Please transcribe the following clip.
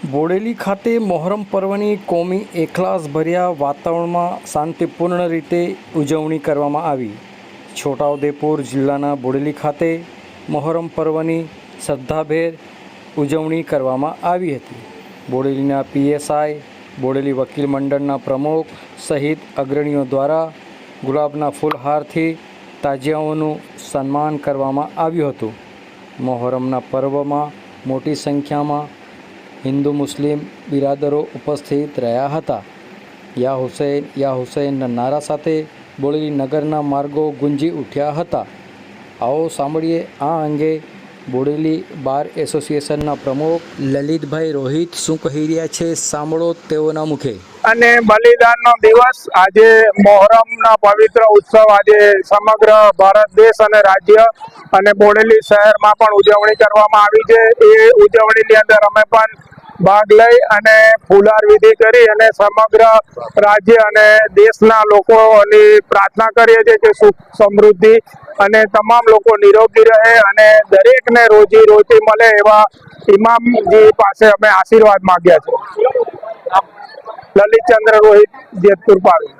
બોડેલી ખાતે મોહરમ પર્વની કોમી એખલાસભર્યા વાતાવરણમાં શાંતિપૂર્ણ રીતે ઉજવણી કરવામાં આવી. છોટાઉદેપુર જિલ્લાના બોડેલી ખાતે મોહરમ પર્વની શ્રદ્ધાભેર ઉજવણી કરવામાં આવી હતી. બોડેલીના પીએસઆઈ, બોડેલી વકીલ મંડળના પ્રમુખ સહિત અગ્રણીઓ દ્વારા ગુલાબના ફૂલહારથી તાજિયાઓનું સન્માન કરવામાં આવ્યું હતું. મોહરમના પર્વમાં મોટી સંખ્યામાં હિન્દુ, મુસ્લિમ બિરાદરો ઉપસ્થિત રહ્યા હતા. યા હુસૈન, યા હુસૈનના નારા સાથે બોડેલી નગરના માર્ગો ગુંજી ઉઠ્યા હતા. આવો સાંભળીએ આ અંગે બોડેલી બાર એસોસિએશનના પ્રમુખ લલિતભાઈ રોહિત શું કહી રહ્યા છે, સાંભળો તેઓના મુખે. અને બલિદાનનો દિવસ આજે મોહરમના પવિત્ર ઉત્સવ આજે સમગ્ર ભારત દેશ અને રાજ્ય અને બોડેલી શહેરમાં પણ ઉજવણી કરવામાં આવી છે. એ ઉજવણીની અંદર અમે પણ ભાગ લઈ અને ફુલાર વિધિ કરી અને સમગ્ર રાજ્ય અને દેશના લોકોની પ્રાર્થના કરીએ છીએ કે સુખ સમૃદ્ધિ અને તમામ લોકો નિરોગી રહે અને દરેકને રોજી રોટી મળે એવા ઇમામજી પાસે અમે આશીર્વાદ માગ્યા છે લલિતચંદ્ર રોહિત જેતપુર પાવી